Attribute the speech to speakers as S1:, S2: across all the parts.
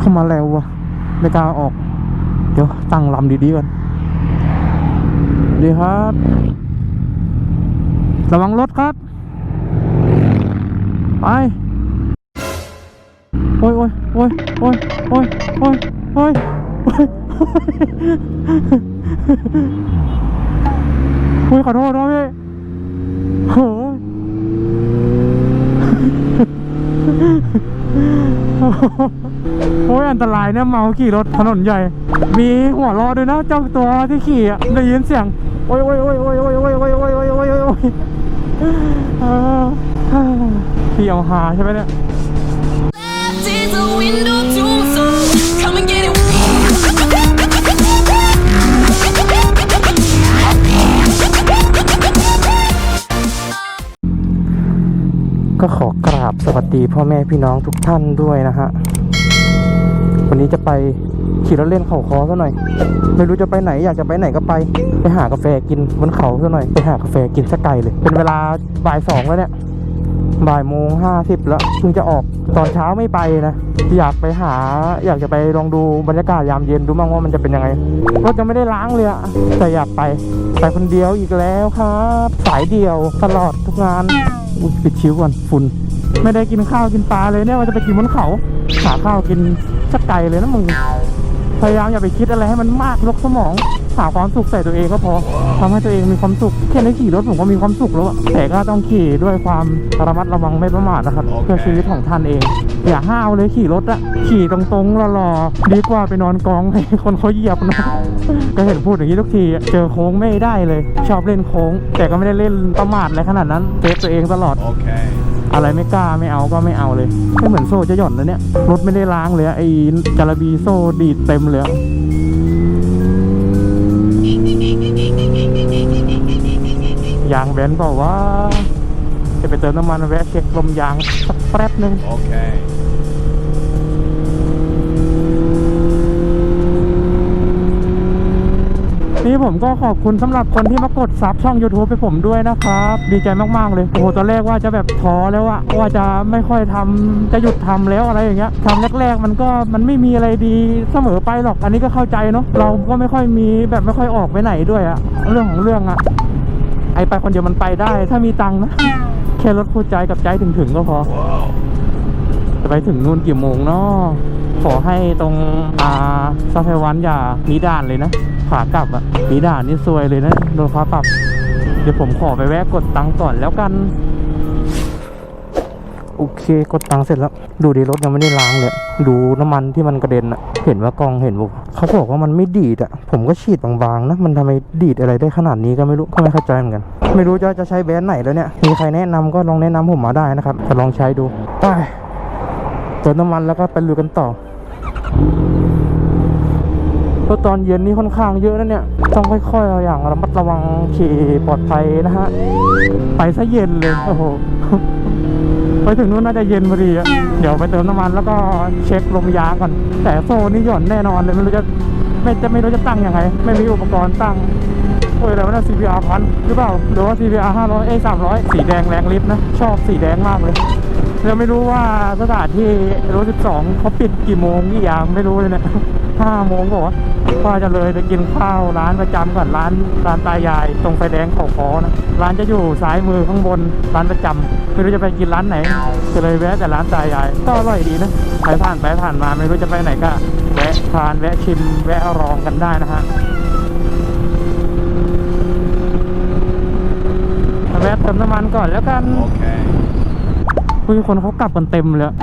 S1: เข้ามาแล้ววะไม่กล้าออก เดี๋ยวตั้งลำดีๆก่อนดีครับ ระวังรถครับ ไปโอ้ยโอ้ยโอ้ยโอ้ยโอ้ยโอ้ยโอ้ยโอ้ยโอ้ยขอโทษนะพี่โอ้ โอ้ยอันตรายเนี่ยเมาขี่รถถนนใหญ่ มีหัวรอด้วยนะเจ้าตัวที่ขี่ได้ยินเสียงโอ้ยโอ้ยโอ้ยโอ้ยโอ้ยโอ้ยโอ้ยโอ้ยโอ้ยโอ้ยโอ้ยโอ้ยพี่เอาหาใช่ไหมเนี่ย
S2: is a window to so Come and get it
S1: ก็ขอกราบสวัสดีพ่อแม่พี่น้องทุกท่านด้วยนะฮะ วันนี้จะไปขี่รถเล่นเขาคอซะหน่อย ไม่รู้จะไปไหนอยากจะไปไหนก็ไป ไปหากาแฟกินบนเขาซะหน่อย ไปหากาแฟกินสักไกลเลย เป็นเวลาบ่ายสองแล้วเนี่ยบ่ายโมงห้าสิบแล้วเพิ่งจะออกตอนเช้าไม่ไปนะ อยากไปหา อยากจะไปลองดูบรรยากาศยามเย็นดูบ้างว่ามันจะเป็นยังไงรถยังไม่ได้ล้างเลยอะแต่อยากไปไปคนเดียวอีกแล้วครับ สายเดียวตลอดทุกงานปิดชิวก่อนฝุ่นไม่ได้กินข้าวกินปลาเลยเนี่ยว่าจะไปกินบนเขา หาข้าวกินสักไกลเลยนะมึง พยายามอย่าไปคิดอะไรให้มันมากลกสมอง หาความสุขใส่ตัวเองก็พอทำให้ตัวเองมีความสุขแค่ได้ขี่รถผมก็มีความสุขแล้วอะแต่ก็ต้องขี่ด้วยความระมัดระวังไม่ประมาทนะครับ เพื่อชีวิตของท่านเอง อย่าห้าวเลยขี่รถอะขี่ตรงๆหล่อๆดีกว่าไปนอนกองให้คนเขาเหยียบนะก็เห็นพูดอย่างนี้ทุกทีอะเจอโค้งไม่ได้เลย ชอบเล่นโค้ง แต่ก็ไม่ได้เล่นประมาทอะไรขนาดนั้นเซฟตัวเองตลอด
S3: Okay.
S1: อะไรไม่กล้าไม่เอาก็ไม่เอาเลยไม่เหมือนโซ่จะหย่อนแล้วเนี่ย รถไม่ได้ล้างเลยไอ้จาระบีโซ่ดีดเต็มเลยยางแบนเปล่าวะจะไปเติมน้ำมันแวะเช็คลมยางสักแป๊บนึง
S3: โอเค
S1: นี่ผมก็ขอบคุณสำหรับคนที่มากดซับช่อง YouTube ให้ผมด้วยนะครับ ดีใจมากๆเลยโอ้โหตอนแรกว่าจะแบบท้อแล้วอะว่าจะไม่ค่อยทำจะหยุดทำแล้วอะไรอย่างเงี้ยทำแรกๆมันก็มันไม่มีอะไรดีเสมอไปหรอกอันนี้ก็เข้าใจเนาะเราก็ไม่ค่อยมีแบบไม่ค่อยออกไปไหนด้วยอะเรื่องของเรื่องอะไอไปคนเดียวมันไปได้ ถ้ามีตังค์นะแค่รถคู่ใจกับใจถึงๆก็พอจะไปถึงนู่นกี่โมงเนาะขอให้ตรงอาซัฟวันอย่ามีด่านเลยนะ ขากลับอะมีด่านนี่ซวยเลยนะโดนฟ้าปรับ เดี๋ยวผมขอไปแวะกดตังค์ก่อนแล้วกัน โอเคกดตังค์เสร็จแล้ว ดูดีรถยังไม่ได้ล้างเลย ดูน้ำมันที่มันกระเด็นอะเห็นว่ากองเห็นบุเขาบอกว่ามันไม่ดีดอะผมก็ฉีดบางๆนะ มันทำไมดีดอะไรได้ขนาดนี้ก็ไม่รู้ก็ไม่เข้าใจเหมือนกัน ไม่รู้จะจะใช้แบรนด์ไหนแล้วเนี่ย มีใครแนะนำก็ลองแนะนำผมมาได้นะครับจะลองใช้ดูไปเติมน้ำมันแล้วก็ไปลุยกันต่อ เพราะตอนเย็นนี่ค่อนข้างเยอะนะเนี่ย ต้องค่อยๆเอาอย่างระมัดระวังขี่ปลอดภัยนะฮะ ไปซะเย็นเลย โอ้โห ไปถึงนู้นน่าจะเย็นพอดีอะเดี๋ยวไปเติมน้ำมันแล้วก็เช็คลมยางก่อน แต่โซ่นี่หย่อนแน่นอนเลยไม่รู้จะไม่จะไม่รู้จะตั้งยังไง ไม่มีอุปกรณ์ตั้งโอ้ยอะไรวนะ CBR พันหรือเปล่า หรือว่า CBR ห้าร้อยเอ้สามร้อยสีแดงแรงลิฟต์นะ ชอบสีแดงมากเลยแล้วไม่รู้ว่าสถานที่รถสิบสองเขาปิดกี่โมงกี่ยามไม่รู้เลยเนี่ย ห้าโมงบอกว่าว่าจะเลยไปกินข้าวร้านประจำก่อนร้านร้านตายาย ตรงไฟแดงเขาคอนะร้านจะอยู่ซ้ายมือข้างบนร้านประจำไม่รู้จะไปกินร้านไหนก็เลยแวะแต่ร้านตายายก็อร่อยดีนะใครผ่านไปผ่านมาไม่รู้จะไปไหนก็แวะทานแวะชิมแวะลองกันได้นะฮะแวะเติมน้ำมันก่อนแล้วกัน
S3: Okay.
S1: คุยคนเขากลับกันเต็มเลยอะ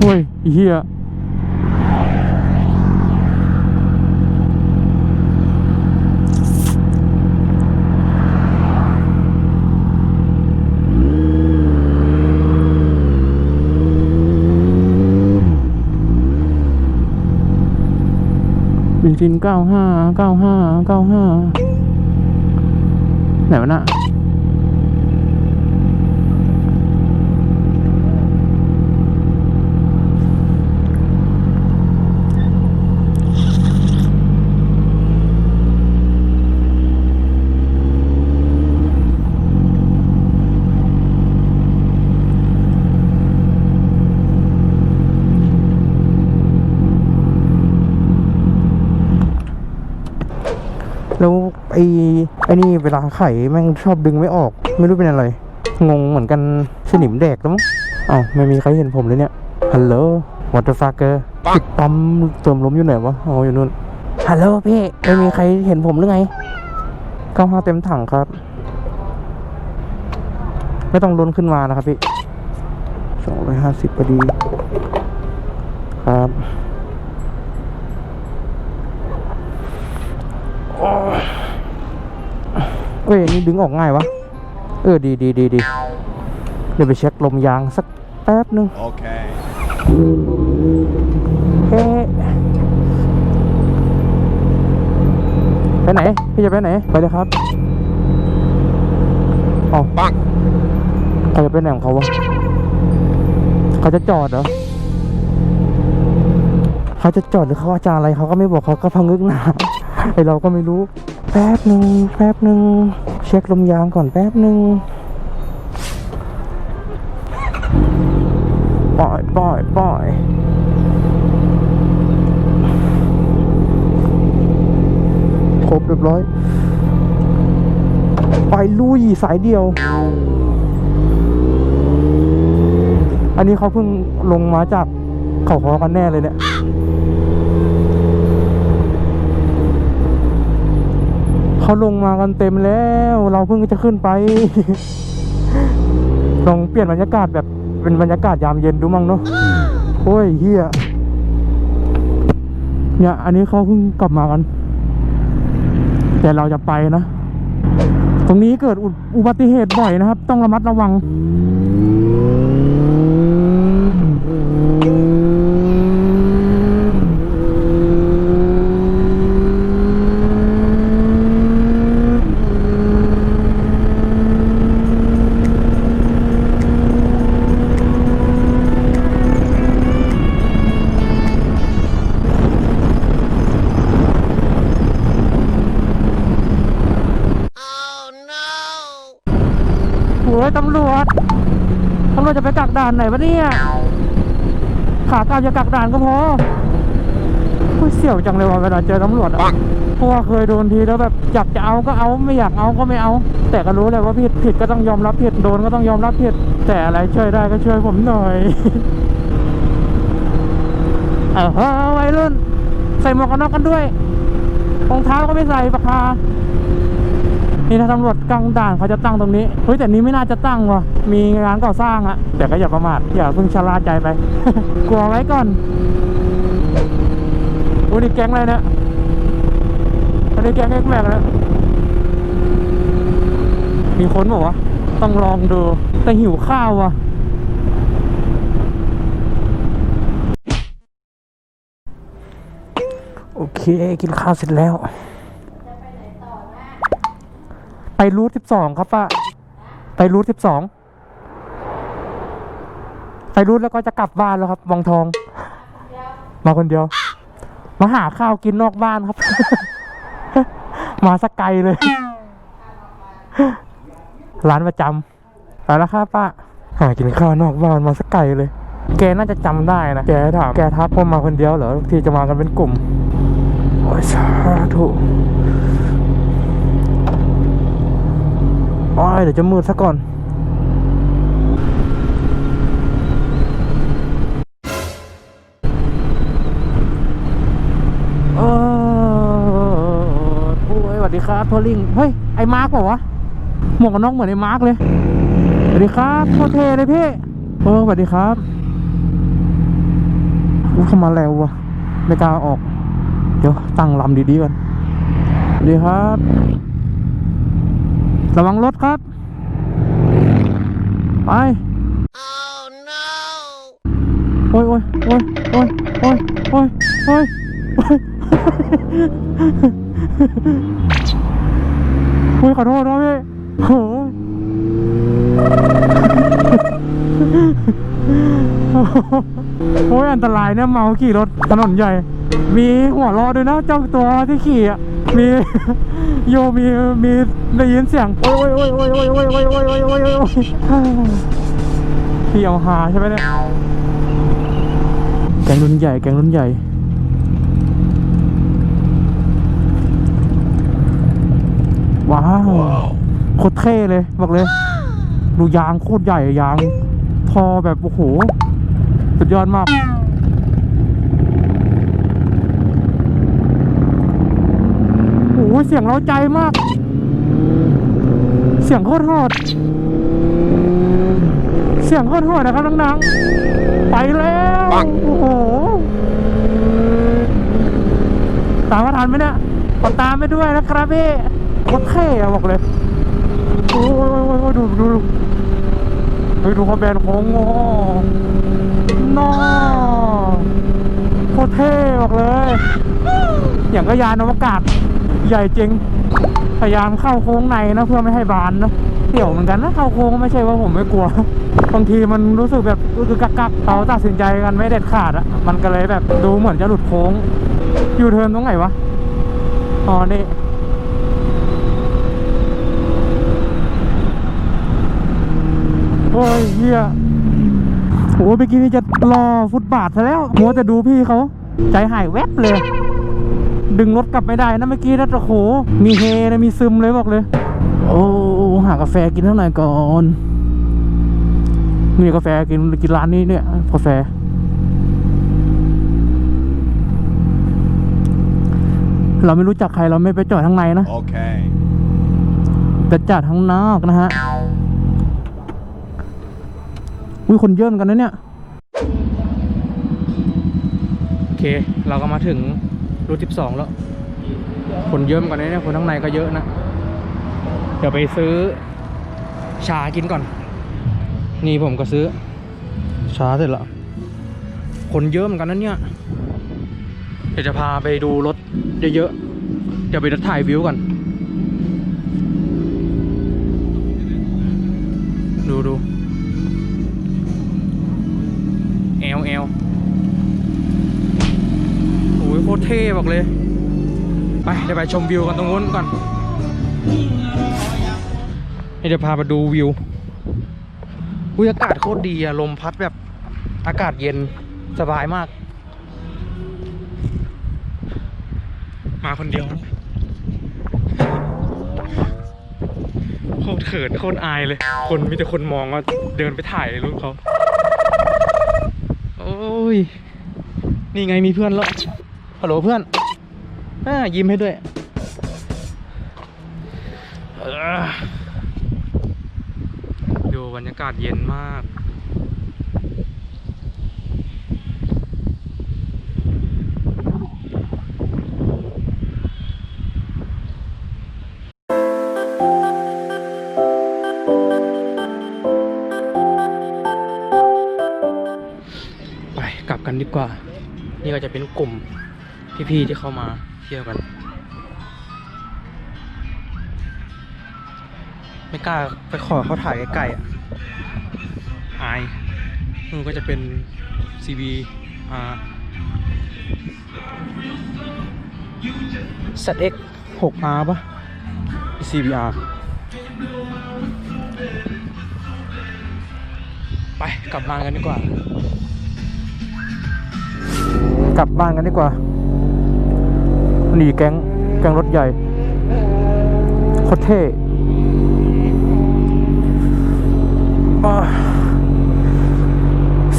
S1: โอ้ยเฮียบินซินเก้าห้าเก้าห้าเก้าห้าไหนวะน่ะ แล้ว ไอ้ไอ้นี่เวลาไข่แม่งชอบดึงไม่ออก ไม่รู้เป็นอะไร งงเหมือนกันสนิมแดกแล้วมั้งอ้าวไม่มีใครเห็นผมเลยเนี่ยฮัลโหลวอเตอร์ฟาเกอร์ปิดปั๊มเติมลมอยู่ไหนวะอ๋ออยู่นู่นฮัลโหลพี่ไม่มีใครเห็นผมหรือไงเก้าห้าเต็มถังครับ ไม่ต้องล้นขึ้นมานะครับพี่สองร้อยห้าสิบพอดี ครับโอ้ย เอ้ยนี่ดึงออกง่ายวะ เออดีดีดีดีเดี๋ยวไปเช็คลมยางสักแป๊บนึง
S3: Okay.
S1: เอ๊ะไปไหน พี่จะไปไหน ไปเลยครับอ๋อปังเขาจะไปไหนของเขาวะเขาจะจอดเหรอเขาจะจอดหรือเขาจะอะไรเขาก็ไม่บอกเขาก็พังงึกหนาไอเราก็ไม่รู้แป๊บหนึ่งแป๊บหนึ่งเช็คลมยางก่อนแป๊บหนึ่งปล่อยปล่อยปล่อยครบเรียบร้อย ไปลุยสายเดียว อันนี้เขาเพิ่งลงมาจากเขาคอกันแน่เลยเนี่ย เขาลงมากันเต็มแล้ว เราเพิ่งจะขึ้นไป ลองเปลี่ยนบรรยากาศแบบเป็นบรรยากาศยามเย็นดูมั้งเนาะโอ้ยเฮียเนี่ย อันนี้เขาเพิ่งกลับมากัน แต่เราจะไปนะ ตรงนี้เกิดอุอุบัติเหตุบ่อยนะครับ ต้องระมัดระวังากลับจะกักด่านก็พอโอ้ยเสี่ยวจังเลยว่ะเวลาเจอตำรวจอะเพราะว่าเคยโดนทีแล้วแบบอยากจะเอาก็เอาไม่อยากเอาก็ไม่เอา แต่ก็รู้เลยว่าผิดผิดก็ต้องยอมรับผิดโดนก็ต้องยอมรับผิด แต่อะไรช่วยได้ก็ช่วยผมหน่อยเออเฮ้ยวัยรุ่นใส่หมวกกันน็อกกันด้วยรองเท้าก็ไม่ใส่ปากกา นี่ถ้าตำรวจกลางด่านเขาจะตั้งตรงนี้ เฮ้ยแต่นี้ไม่น่าจะตั้งว่ะ มีงานก่อสร้างอะแต่ก็อย่าประมาท อย่าเพิ่งชะล่าใจไป กลัวไว้ก่อนอุ้ยนี่แก๊งอะไรเนี่ยอันนี้แก๊งเอ็กแม็กแล้วมีคนบอกว่าต้องลองดู แต่หิวข้าวว่ะโอเค กินข้าวเสร็จแล้ว ไปรูทสิบสองครับป้าไปรูทสิบสองไปรูทแล้วก็จะกลับบ้านแล้วครับวังทอง มาคนเดียว มาหาข้าวกินนอกบ้านครับ มาสักไกลเลย ร้านประจำไปแล้วครับป้าหากินข้าวนอกบ้านมาสักไกลเลย แกน่าจะจำได้นะแกถามแกทักว่ามาคนเดียวเหรอทุกทีจะมากันเป็นกลุ่มโอ้ยสาธุ โอ้ยเดี๋ยวจะมืดซะก่อน เออโอ้ยสวัสดีครับทัวริง เฮ้ย ไอ้มาร์กเปล่าวะ หมวกกันน็อกเหมือนไอ้มาร์กเลย สวัสดีครับโคตรเทเลยพี่เออสวัสดีครับอุ๊ยเข้ามาแล้ววะไม่กล้าออก เดี๋ยวตั้งลำดีๆก่อนสวัสดีครับ ระวังรถครับ ไปโอ้ยโอ้ยโอ้ยโอ้ยโอ้ยโอ้ยโอ้ยโอ้ยโอ้ยขอโทษนะพี่โอ้ยโอ้ยอันตรายเนี่ยเมาขี่รถถนนใหญ่ มีหัวรอด้วยนะเจ้าตัวที่ขี่อะ มีโยมีมีได้ยินเสียงโอ้ยโอ้ยโอ้ยโอ้ยโอ้ยโอ้ยโอ้ยโอ้ยโอ้ยโอ้ยโอ้ยพี่เอาหาใช่ไหมเนี่ยแกงรุ่นใหญ่แกงรุ่นใหญ่ว้าวโคตรเท่เลยบอกเลย ดูยางโคตรใหญ่ยาง ทอแบบโอ้โหสุดยอดมาก โอ้โห เสียงเราใจมาก เสียงโคตรโหดเสียงโคตรโหดนะครับนังๆไปแล้วโอ้โหตามมาทันไหมเนี่ยขอตามไปด้วยนะครับพี่โคตรเท่อะบอกเลยโอ้ยดูดูดูเฮ้ยดูเขาแบนโค้งโง่นอโคตรเท่บอกเลย อย่างก็ยานอวกาศ ใหญ่จริง พยายามเข้าโค้งในนะเพื่อไม่ให้บานนะเสี่ยวเหมือนกันนะเข้าโค้งไม่ใช่ว่าผมไม่กลัว บางทีมันรู้สึกแบบคือกักกักๆเขาตัดสินใจกันไม่เด็ดขาดอะมันก็เลยแบบดูเหมือนจะหลุดโค้งอยู่เทิร์นตรงไหนวะอ๋อนี่โอ้ยเฮียโอ้ยเมื่อกี้นี่จะรอฟุตบาทซะแล้วมัวแต่ดูพี่เขาใจหายแวบเลย ดึงรถกลับไม่ได้นะเมื่อกี้นะโอ้โห มีเฮนะมีซึมเลยบอกเลย โอ้หากาแฟกินเท่าไหร่ก่อนนี่กาแฟกินกินร้านนี้เนี่ยกาแฟ เราไม่รู้จักใครเราไม่ไปจอดข้างในนะ
S3: Okay.
S1: แต่จอดข้างนอกนะฮะอุ้ยคนเยอะเหมือนกันนะเนี่ย โอเค เราก็มาถึง รูท12แล้ว คนเยอะเหมือนกันนะเนี่ยคนข้างในก็เยอะนะ เดี๋ยวไปซื้อชากินก่อน นี่ผมก็ซื้อ ชาเสร็จแล้วคนเยอะเหมือนกันนะเนี่ย เดี๋ยวจะพาไปดูรถเยอะๆ เดี๋ยวไปถ่ายวิวก่อนดูดู เดี๋ยวไปชมวิวกันตรงนู้นก่อนนี่เดี๋ยวพาไปดูวิวอุ้ยอากาศโคตรดีอะลมพัดแบบอากาศเย็นสบายมาก มาคนเดียวนะโคตรเขินโคตรอายเลย คนมีแต่คนมองว่าเดินไปถ่ายรูปเขาโอ้ย นี่ไงมีเพื่อนแล้วฮัลโหลเพื่อน อ่ายิ้มให้ด้วยเออดูบรรยากาศเย็นมาก ไปกลับกันดีกว่า นี่ก็จะเป็นกลุ่มพี่ๆที่เข้ามา เที่ยวกัน ไม่กล้าไปขอเขาถ่ายใกล้ๆอะอายนู่นก็จะเป็น CB R ZX 6R ปะ CBR ไปกลับบ้านกันดีกว่า กลับบ้านกันดีกว่า หนีแก๊ง แก๊งรถใหญ่โคตรเท่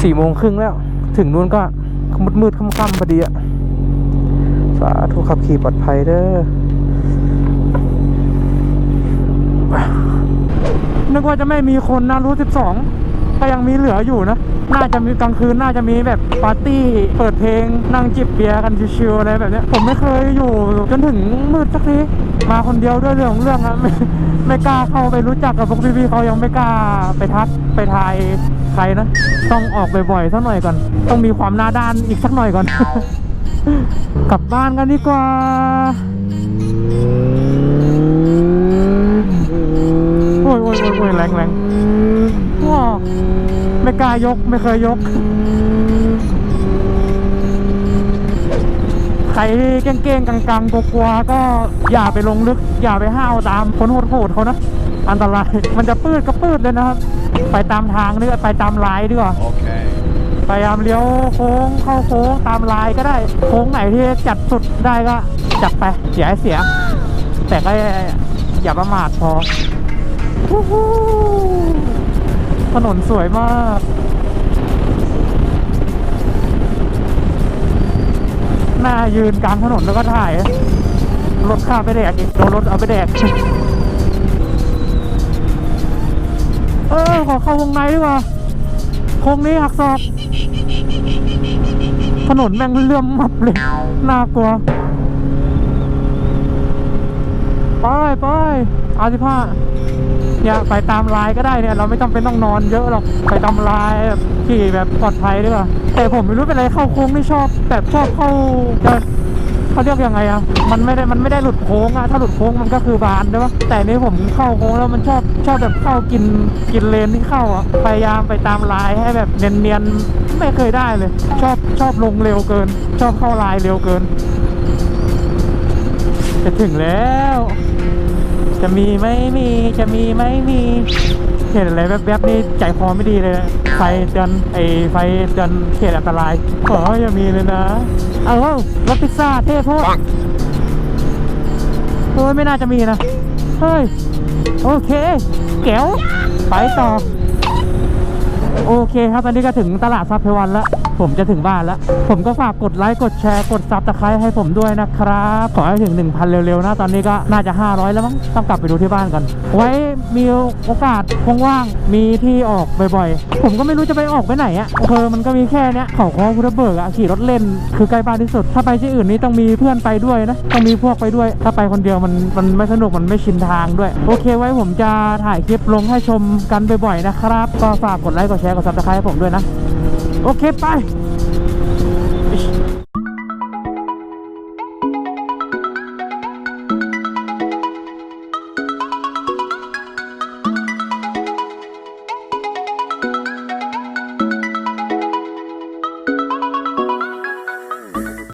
S1: สี่โมงครึ่งแล้ว ถึงนู้นก็มืดมืดค่ำๆพอดีอะสาธุขับขี่ปลอดภัยเด้อนึกว่าจะไม่มีคนนะรู้สิบสองก็ยังมีเหลืออยู่นะ น่าจะมีกลางคืนน่าจะมีแบบปาร์ตี้เปิดเพลงนั่งจิบเบียร์กันชิวๆอะไรแบบนี้ผมไม่เคยอยู่จนถึงมืดสักทีมาคนเดียวด้วยเรื่องของเรื่องอะไม่ไม่กล้าเข้าไปรู้จักกับพวกพี่ๆเขายังไม่กล้าไปทักไปทายใครนะต้องออกบ่อยๆสักหน่อยก่อน ต้องมีความหน้าด้านอีกสักหน่อยก่อน กลับบ้านกันดีกว่า โอ้ยโอ้ยโอ้ยโอ้ยแรงแรงว้าไม่ กล้ายกไม่เคยยก ใครที่เก้งๆกังๆกลัวๆก็อย่าไปลงลึก อย่าไปห้าวตามคนโหดๆเขานะอันตรายมันจะปืดก็ปืดเลยนะครับ ไปตามทางนี่ไปตามลายดีกว่า
S3: Okay.
S1: พยายามเลี้ยวโค้งเข้าโค้งตามลายก็ได้ โค้งไหนที่จัดสุดได้ก็จัดไปเสียให้เสีย แต่ก็อย่าประมาทพอวู้ฮู้ ถนนสวยมากหน้ายืนกลางถนนแล้วก็ถ่าย รถข้ามไปแดกอีกโดนรถเอาไปแดก เออ ขอเข้าวงในดีกว่าโค้งนี้หักศอก ถนนแม่งเลื่อมมับเลย น่ากลัว ไปไปอาสิผ้า อย่าไปตามลายก็ได้เนี่ยเราไม่จำเป็นต้องนอนเยอะหรอกไปตามลายแบบขี่แบบปลอดภัยดีกว่าแต่ผมไม่รู้เป็นไรเข้าโค้งไม่ชอบแบบชอบเข้าจะเขาเรียกยังไงอะมันไม่ได้มันไม่ได้หลุดโค้งอะถ้าหลุดโค้งมันก็คือบานใช่ปะแต่นี่ผมเข้าโค้งแล้วมันชอบชอบแบบเข้ากินกินเลนที่เข้าอะพยายามไปตามลายให้แบบเนียนๆไม่เคยได้เลย ชอบชอบลงเร็วเกิน ชอบเข้าลายเร็วเกินจะถึงแล้ว จะมีไหมมีจะมีไหมมีเห็นอะไรแวบๆนี่ใจคอไม่ดีเลยนะไฟเตือนไอไฟเตือนเขตอันตรายขออย่ามีเลยนะเอาเว้ารถพิซซ่าเท่โพดโอ้ยไม่น่าจะมีนะเฮ้ยโอเคแก้วไปต่อ โอเคครับตอนนี้ก็ถึงตลาดซับเพวันแล้ว ผมจะถึงบ้านแล้ว ผมก็ฝากกดไลค์ กดแชร์ กดซับตะไคร้ให้ผมด้วยนะครับ ขอให้ถึง 1,000 เร็วๆนะ ตอนนี้ก็น่าจะ 500 แล้วมั้ง ต้องกลับไปดูที่บ้านกันไว้มีโอกาสว่างๆ มีที่ออกบ่อยๆ ผมก็ไม่รู้จะไปออกไปไหนอะ่ะเออมันก็มีแค่เนี้ยเขาคอพุทธเบิกอะขี่รถเล่น คือใกล้บ้านที่สุด ถ้าไปที่อื่นนี่ต้องมีเพื่อนไปด้วยนะ ต้องมีพวกไปด้วย ถ้าไปคนเดียวมันมันไม่สนุก มันไม่ชินทางด้วย โอเค ไว้ผมจะถ่ายคลิปลงให้ชมกันบ่อยๆ นะครับ ก็ฝากกดไลค์ กดแชร์ กดซับสไครต์ให้ผมด้วยนะ โอเคไป